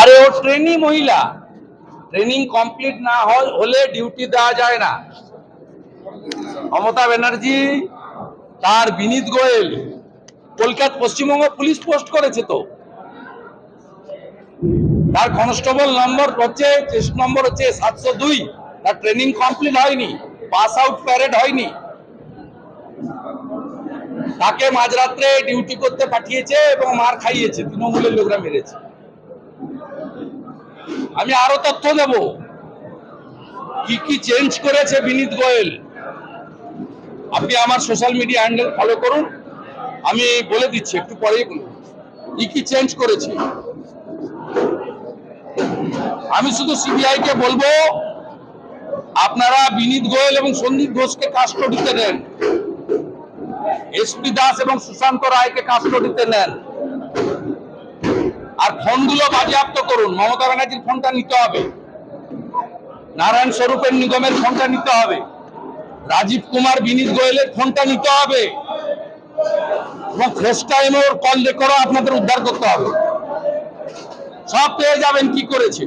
আরে ও ট্রেনিং মহিলা। ট্রেনিং কমপ্লিট না হলে ডিউটি দেওয়া যায় না। মমতা ব্যানার্জি, তার বিনীত গোয়েল, কলকাতা পশ্চিমবঙ্গ পুলিশ পোস্ট করেছে তো। তার কনস্টেবল নম্বর হচ্ছে চেস্ট নম্বর হচ্ছে সাতশো দুই। তার ট্রেনিং কমপ্লিট হয়নি পাস আউট প্যারেড হয়নি। তাকে মাঝরাত্রে ডিউটি করতে পাঠিয়েছে এবং মার খাইয়েছে, তৃণমূলের লোকরা মেরেছে। আমি আরও তথ্য দেব। কি কি চেঞ্জ করেছে বিনীত গোয়েল? আপনি আমার সোশ্যাল মিডিয়া হ্যান্ডেল ফলো করুন। আমি বলে দিচ্ছি, একটু পরেই বলুন কি কি চেঞ্জ করেছে? আমি শুধু সিবিআই কে বলব, আপনারা বিনীত গোয়েল এবং সন্দীপ ঘোষকে কাস্টডিতে নেন। এসপি দাস এবং সুশান্ত রায়কে কাস্টডিতে নেন। আর ফোনগুলো বাজেয়াপ্ত করুন। মমতা ব্যানার্জির ফোনটা নিতে হবে। নারায়ণ স্বরূপের নিগমের ফোনটা নিতে হবে। রাজীব কুমার, বিনীত গোয়েলের ফোনটা নিতে হবে। এবং ফেস টাইম ওর কল রেকর্ডও আপনাদের উদ্ধার করতে হবে। সব পেয়ে যাবেন কি করেছে?